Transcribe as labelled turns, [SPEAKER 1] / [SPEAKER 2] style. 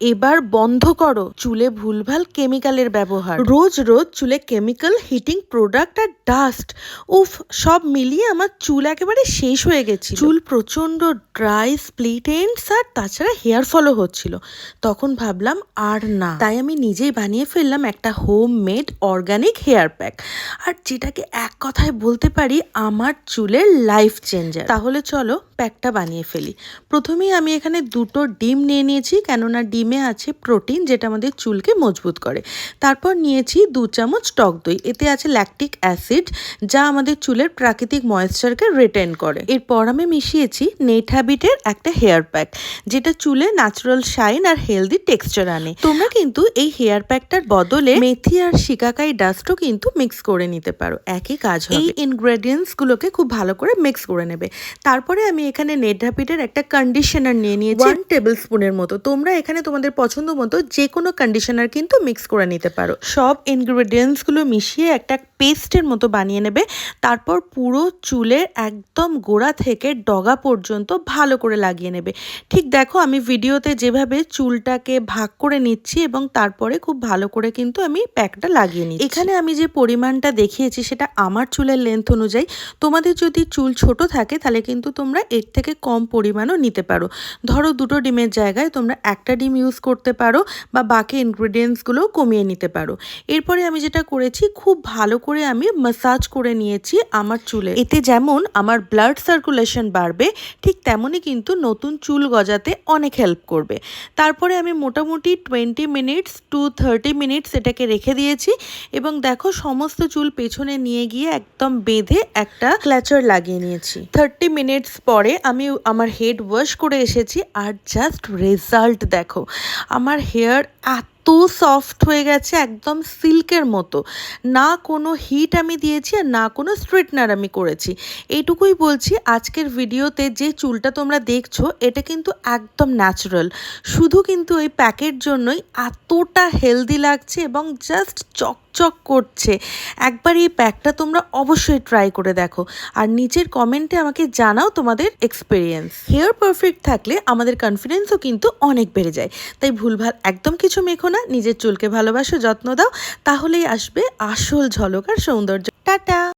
[SPEAKER 1] এবার বন্ধ করো। চুলে ভুলভাল কেমিক্যালের ব্যবহার। রোজ রোজ চুলে কেমিক্যাল, হিটিং প্রোডাক্ট আর ডাস্ট, উফ, সব মিলিয়ে আমার চুল একেবারে শেষ হয়ে গেছে চুল প্রচণ্ড ড্রাই, স্প্লিট এন্ডস আর তাছাড়া হেয়ার ফলও হচ্ছিল। তখন ভাবলাম, আর না। তাই আমি নিজেই বানিয়ে ফেললাম একটা home made organic hair pack. আর যেটাকে এক কথায় বলতে পারি, আমার চুলের লাইফ চেঞ্জার। তাহলে চলো, প্যাকটা বানিয়ে ফেলি। প্রথমেই আমি এখানে দুটো ডিম নিয়ে নিয়েছি, কেননা ডিমে আছে প্রোটিন যেটা আমাদের চুলকে মজবুত করে। তারপর নিয়েছি দু চামচ টক দই। এতে আছে ল্যাকটিক অ্যাসিড যা আমাদের চুলের প্রাকৃতিক ময়েশ্চারকে রিটেন করে। এরপর আমি মিশিয়েছি নেট হ্যাবিটের একটা হেয়ার প্যাক যেটা চুলে ন্যাচারাল শাইন আর হেলদি টেক্সচার আনে। তোমরা কিন্তু এই হেয়ার প্যাকটার বদলে মেথি আর শিকাকাই ডাস্টও কিন্তু মিক্স করে নিতে পারো। একই কাজ এই ইনগ্রেডিয়েন্টস গুলোকে খুব ভালো করে মিক্স করে নেবে। তারপরে আমি এখানে নেট হ্যাবিটের একটা কন্ডিশনার নিয়ে নিয়েছি। ওয়ান টেবিল স্পুনের মতো। তোমরা এখানে তোমাদের পছন্দ মতো যে কোনো কন্ডিশনার কিন্তু মিক্স করে নিতে পারো। সব ইনগ্রেডিয়েন্টসগুলো মিশিয়ে একটা পেস্টের মতো বানিয়ে নেবে, তারপর পুরো চুলের একদম গোড়া থেকে ডগা পর্যন্ত ভালো করে লাগিয়ে নেবে। ঠিক দেখো, আমি ভিডিওতে যেভাবে চুলটাকে ভাগ করে নিচ্ছি এবং তারপরে খুব ভালো করে কিন্তু আমি প্যাকটা লাগিয়ে নিচ্ছি। এখানে আমি যে পরিমাণটা দেখিয়েছি সেটা আমার চুলের লেন্থ অনুযায়ী। তোমাদের যদি চুল ছোট থাকে, তাহলে কিন্তু তোমরা এর থেকে কম পরিমাণও নিতে পারো। ধরো দুটো ডিমের জায়গায় তোমরা একটা ডিম ইউজ করতে পারো বা বাকি ইনগ্রিডিয়েন্টসগুলোও কমিয়ে নিতে পারো। এরপরে আমি যেটা করেছি, খুব ভালো করে আমি মাসাজ করে নিয়েছি আমার চুলে। এতে যেমন আমার ব্লাড সার্কুলেশন বাড়বে, ঠিক তেমনই কিন্তু নতুন চুল গজাতে অনেক হেল্প করবে। তারপরে আমি মোটামুটি twenty minutes to thirty minutes এটাকে রেখে দিয়েছি এবং দেখো সমস্ত চুল পেছনে নিয়ে গিয়ে একদম বেঁধে একটা ক্ল্যাচার লাগিয়ে নিয়েছি। থার্টি মিনিটস পরে আমি আমার হেড ওয়াশ করে এসেছি আর জাস্ট রেজাল্ট দেখো। আমার হেয়ার এত সফট হয়ে গেছে, একদম সিল্কের মতো। না কোনো হিট আমি দিয়েছি আর না কোনো স্ট্রেটনার আমি করেছি। এইটুকুই বলছি, আজকের ভিডিওতে যে চুলটা তোমরা দেখছ, এটা কিন্তু একদম ন্যাচারাল। শুধু কিন্তু ওই প্যাকের জন্যই এতটা হেলদি লাগছে এবং জাস্ট চকচক করছে। একবার এই প্যাকটা তোমরা অবশ্যই ট্রাই করে দেখো। আর নিচের কমেন্টে আমাকে জানাও তোমাদের এক্সপিরিয়েন্স হেয়ার পারফেক্ট থাকলে আমাদের কনফিডেন্সও কিন্তু অনেক বেড়ে যায়। তাই ভুলভাল একদম কিছু মেখো না, নিজের চুলকে ভালোবাসো, যত্ন দাও। তাহলেই আসবে আসল ঝলক আর সৌন্দর্য। টাটা!